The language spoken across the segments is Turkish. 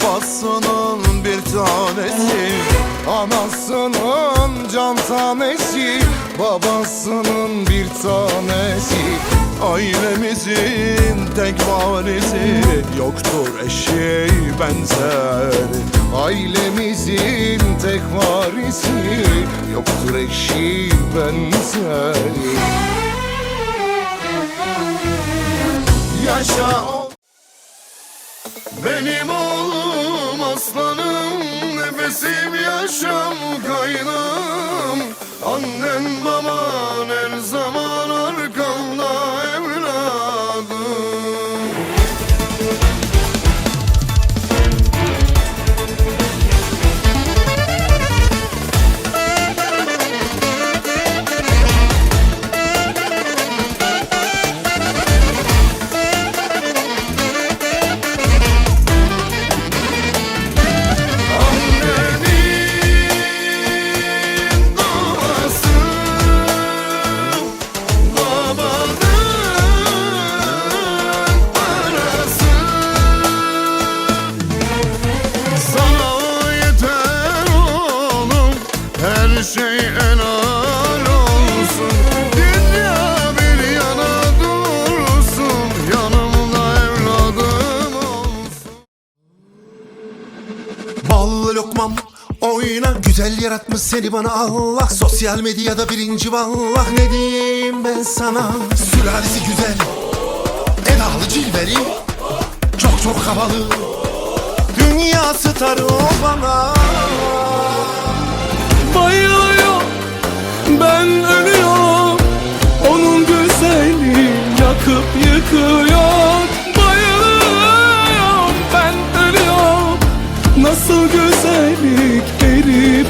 Babasının bir tanesi Anasının can tanesi Babasının bir tanesi. Ailemizin tek varisi Yoktur eşeği benzeri Ailemizin tek varisi Yoktur eşeği benzeri Yaşa o benim oğlum aslanım Nefesim yaşam kaynım Annen baban lokmam oyna Güzel yaratmış seni bana Allah. Sosyal medyada birinci vallah. Ne diyeyim ben sana? Sülalesi güzel. Edalı cilveli. Çok çok havalı. Dünya starı o bana. Bayılıyor. Ben ölüyorum. Onun güzelliği yakıp yıkıyor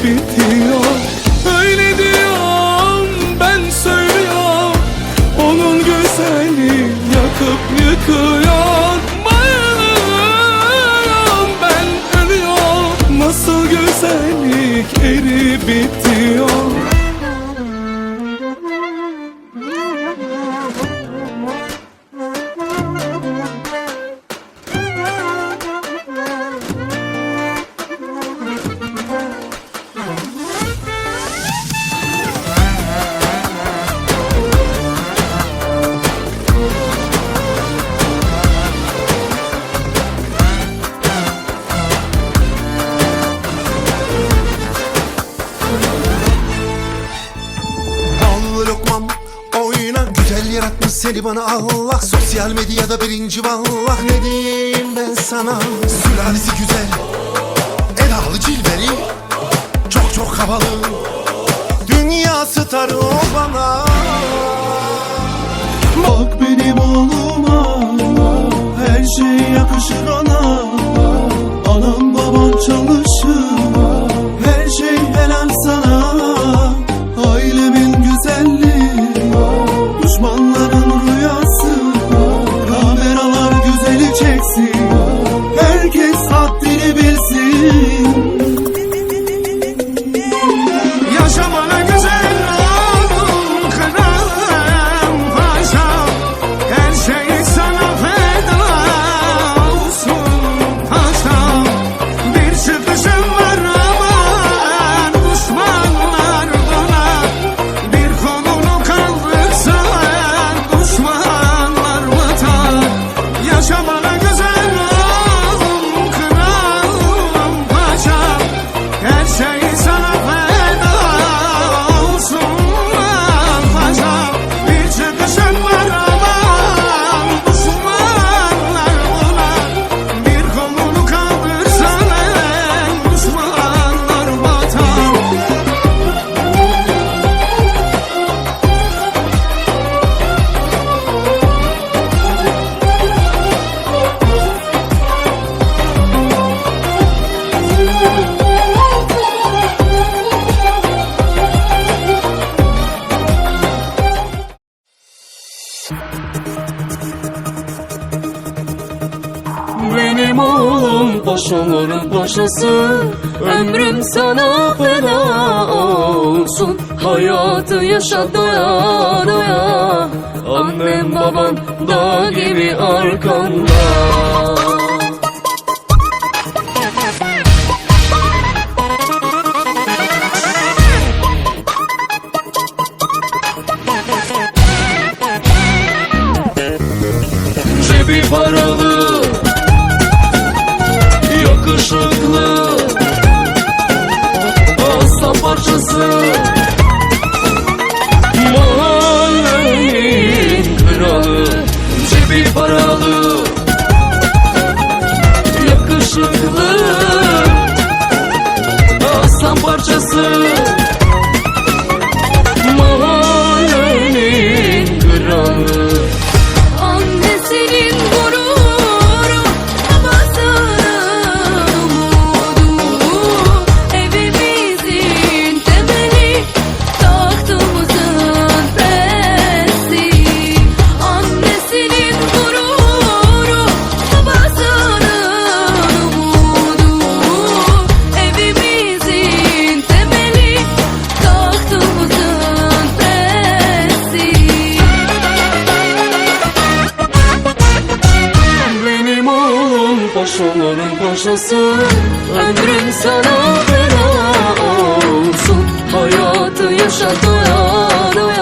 bitiyor seni bana Allah. Sosyal medyada birinci vallah. Ne diyeyim ben sana? Sülalesi güzel. Edalı cilveli. Çok çok havalı. Dünya starı o bana. Bak benim oğluma. Her şey yakışır ona güzeli Benim oğlum paşaların paşası Ömrüm sana feda olsun. Hayatı yaşa doya doya Annem baban dağ gibi arkanda gibi paralı Yakışıklı Aslan parçası. Paşa olurum paşası Ömrüm sana feda olsun. Hayatı yaşa doya doya